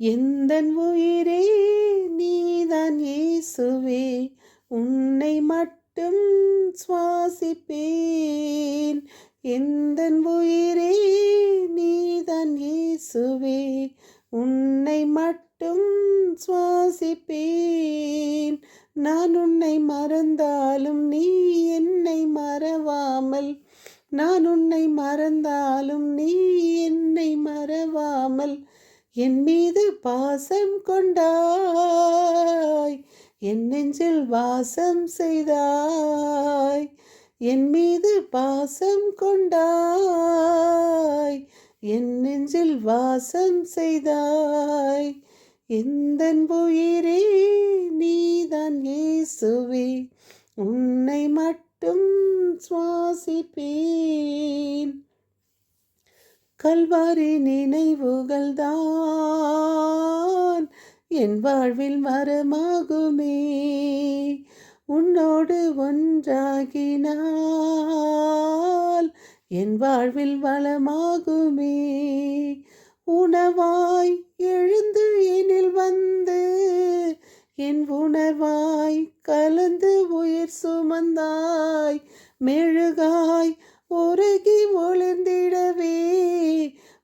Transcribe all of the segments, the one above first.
எந்தன் உயிரே நீதான் இயேசுவே உன்னை மட்டும் சுவாசிப்பேன். எந்தன் உயிரே நீதான் இயேசுவே உன்னை மட்டும் சுவாசிப்பேன். நான் உன்னை மறந்தாலும் நீ என்னை மறவாமல் நான் உன்னை மறந்தாலும் நீ என்னை மறவாமல் என் மீது பாசம் கொண்டாய். என் நெஞ்சில் வாசம் செய்தாய். என் மீது பாசம் கொண்டாய். என் நெஞ்சில் வாசம் செய்தாய். எந்த உயிரே நீதான் இயேசுவே. உன்னை மட்டும் சுவாசிப்பேன். கல்வாரி நினைவுகள் தான் என் வாழ்வில் மரமாகுமே. உன்னோடு ஒன்றாகினால் என் வாழ்வில் வளமாகுமே. உணவாய் எழுந்து எனில் வந்து என் உணர்வாய் கலந்து உயிர் சுமந்தாய். மெழுகாய் உருகி ஒளிந்திடவே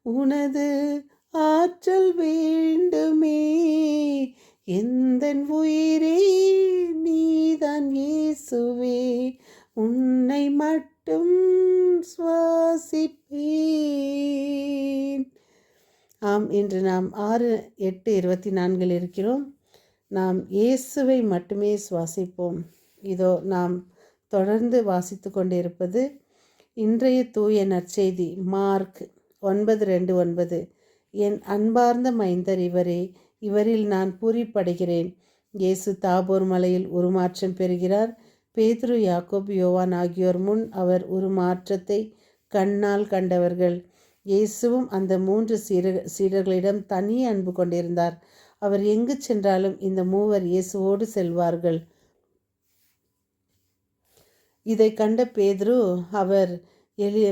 உனது ஆற்றல் வேண்டுமே. எந்தன் உயிரே நீதான் இயேசுவே உன்னை மட்டும் சுவாசிப்பேன். ஆம் இன்று நாம் ஆறு எட்டு இருபத்தி நான்கில் இருக்கிறோம். நாம் இயேசுவை மட்டுமே சுவாசிப்போம். இதோ நாம் தொடர்ந்து வாசித்து கொண்டிருப்பது இன்றைய தூய நற்செய்தி மார்க் ஒன்பது ரெண்டு ஒன்பது. என் அன்பார்ந்த மைந்தர் இவரே இவரில் நான் பூரிப்படைகிறேன். இயேசு தாபோர் மலையில் உருமாற்றம் பெறுகிறார். பேதுரு யாக்கோப் யோவான் ஆகியோர் முன் அவர் உருமாற்றத்தை கண்ணால் கண்டவர்கள். இயேசுவும் அந்த மூன்று சீர சீடர்களிடம் தனி அன்பு கொண்டிருந்தார். அவர் எங்கு சென்றாலும் இந்த மூவர் இயேசுவோடு செல்வார்கள். இதை கண்ட பேதுரு அவர் எலி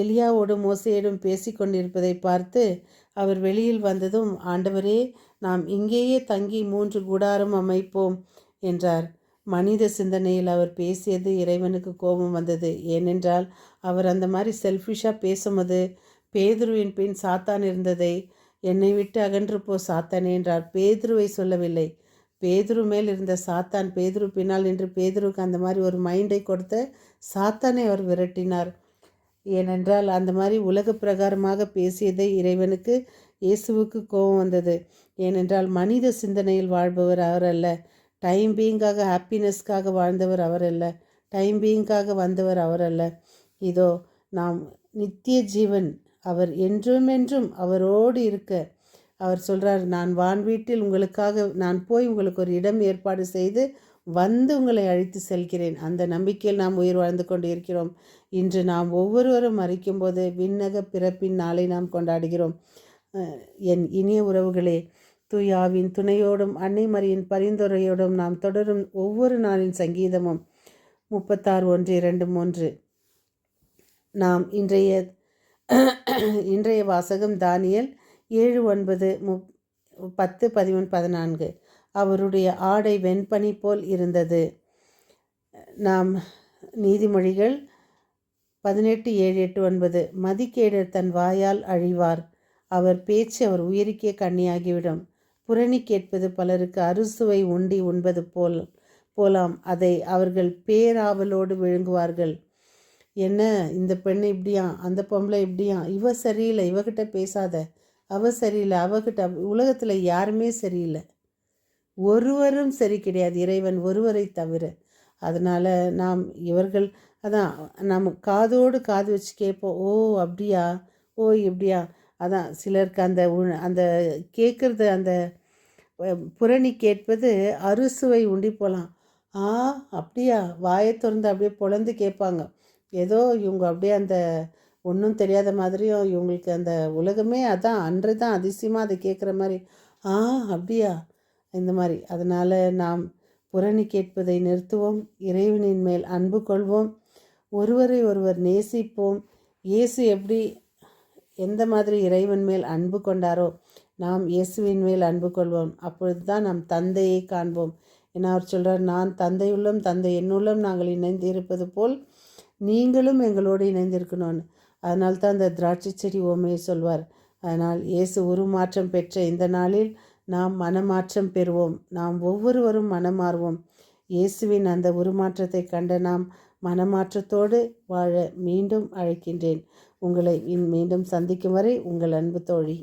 எலியாவோடும் மோசையிடம் பேசி கொண்டிருப்பதை பார்த்து அவர் வெளியில் வந்ததும் ஆண்டவரே நாம் இங்கேயே தங்கி மூன்று கூடாரம் அமைப்போம் என்றார். மனித சிந்தனையில் அவர் பேசியது இறைவனுக்கு கோபம் வந்தது. ஏனென்றால் அவர் அந்த மாதிரி செல்ஃபிஷாக பேசும்போது பேதுருவின் பின் சாத்தான் இருந்ததை என்னை விட்டு அகன்று போ சாத்தானே என்றார். பேதுருவை சொல்லவில்லை. பேதுரு மேல் இருந்த சாத்தான் பேதுரு பின்னால் நின்று பேதுருக்கு அந்த மாதிரி ஒரு மைண்டை கொடுத்த சாத்தானை அவர் விரட்டினார். ஏனென்றால் அந்த மாதிரி உலக பிரகாரமாக பேசியதை இறைவனுக்கு இயேசுவுக்கு கோபம் வந்தது. ஏனென்றால் மனித சிந்தனையில் வாழ்பவர் அவர் அல்ல. டைம் பீயிங்காக ஹாப்பினஸ்க்காக வாழ்ந்தவர் அவர் அல்ல. டைம் பீயிங்காக வந்தவர் அவர் அல்ல. இதோ நாம் நித்திய ஜீவன் அவர் என்றும் என்றும் அவரோடு இருக்க அவர் சொல்கிறார் நான் வான் வீட்டில் உங்களுக்காக நான் போய் உங்களுக்கு ஒரு இடம் ஏற்பாடு செய்து வந்து உங்களை அழைத்து செல்கிறேன். அந்த நம்பிக்கையில் நாம் உயிர் வாழ்ந்து கொண்டு இருக்கிறோம் இன்று நாம் ஒவ்வொருவரும் மறிக்கும்போது விண்ணக பிறப்பின் நாளை நாம் கொண்டாடுகிறோம். என் இனிய உறவுகளே துயாவின் துணையோடும் அன்னை மரியின் பரிந்துரையோடும் நாம் தொடரும் ஒவ்வொரு நாளின் சங்கீதமும் முப்பத்தாறு ஒன்று இரண்டு மூன்று. நாம் இன்றைய இன்றைய வாசகம் தானியல் ஏழு ஒன்பது மு பத்து பதிமூணு பதினான்கு. அவருடைய ஆடை வெண்பனி போல் இருந்தது. நாம் நீதிமொழிகள் பதினெட்டு ஏழு எட்டு ஒன்பது. மதிக்கேடர் தன் வாயால் அழிவார். அவர் பேச்சு அவர் உயிருக்கே கண்ணியாகிவிடும். புரணி கேட்பது பலருக்கு அறுசுவை உண்டி உண்பது போல் போலாம். அதை அவர்கள் பேராவலோடு விழுங்குவார்கள். என்ன? இந்த பெண் இப்படியா? அந்த பொம்பளை இப்படியா? இவ சரியில்லை. இவகிட்ட பேசாத. அவள் சரியில்லை அவகிட்ட உலகத்தில் யாருமே சரியில்லை. ஒருவரும் சரி கிடையாது இறைவன் ஒருவரை தவிர. அதனால் நாம் இவர்கள் அதான் நம்ம காதோடு காது வச்சு கேட்போம் ஓ அப்படியா? ஓ இப்படியா அதான் சிலருக்கு அந்த அந்த கேட்குறது அந்த புரணி கேட்பது அறுசுவை உண்டி போகலாம் ஆ அப்படியா? வாயை திறந்து அப்படியே பொழந்து கேட்பாங்க. ஏதோ இவங்க அப்படியே அந்த ஒன்றும் தெரியாத மாதிரியும் இவங்களுக்கு அந்த உலகமே அதான் அன்று தான் அதிசயமாக அதை கேட்குற மாதிரி ஆ அப்படியா? இந்த மாதிரி. அதனால் நாம் புரணி கேட்பதை நிறுத்துவோம் இறைவனின் மேல் அன்பு கொள்வோம் ஒருவரை ஒருவர் நேசிப்போம். இயேசு எப்படி எந்த மாதிரி இறைவன் மேல் அன்பு கொண்டாரோ நாம் இயேசுவின் மேல் அன்பு கொள்வோம். அப்பொழுது தான் நம் தந்தையை காண்போம். ஏன்னா அவர் சொல்கிறார் நான் தந்தையுள்ளம் தந்தை என்னுள்ளம் நாங்கள் இணைந்து இருப்பது போல் நீங்களும் எங்களோடு இணைந்திருக்கணும்னு. அதனால் தான் அந்த திராட்சை செடி ஓமையை சொல்வார். அதனால் இயேசு உருமாற்றம் பெற்ற இந்த நாளில் நாம் மனமாற்றம் பெறுவோம். நாம் ஒவ்வொருவரும் மனமாறுவோம். இயேசுவின் அந்த உருமாற்றத்தை கண்ட நாம் மனமாற்றத்தோடு வாழ மீண்டும் அழைக்கின்றேன். உங்களை மீண்டும் சந்திக்கும் வரை உங்கள் அன்பு தோழி.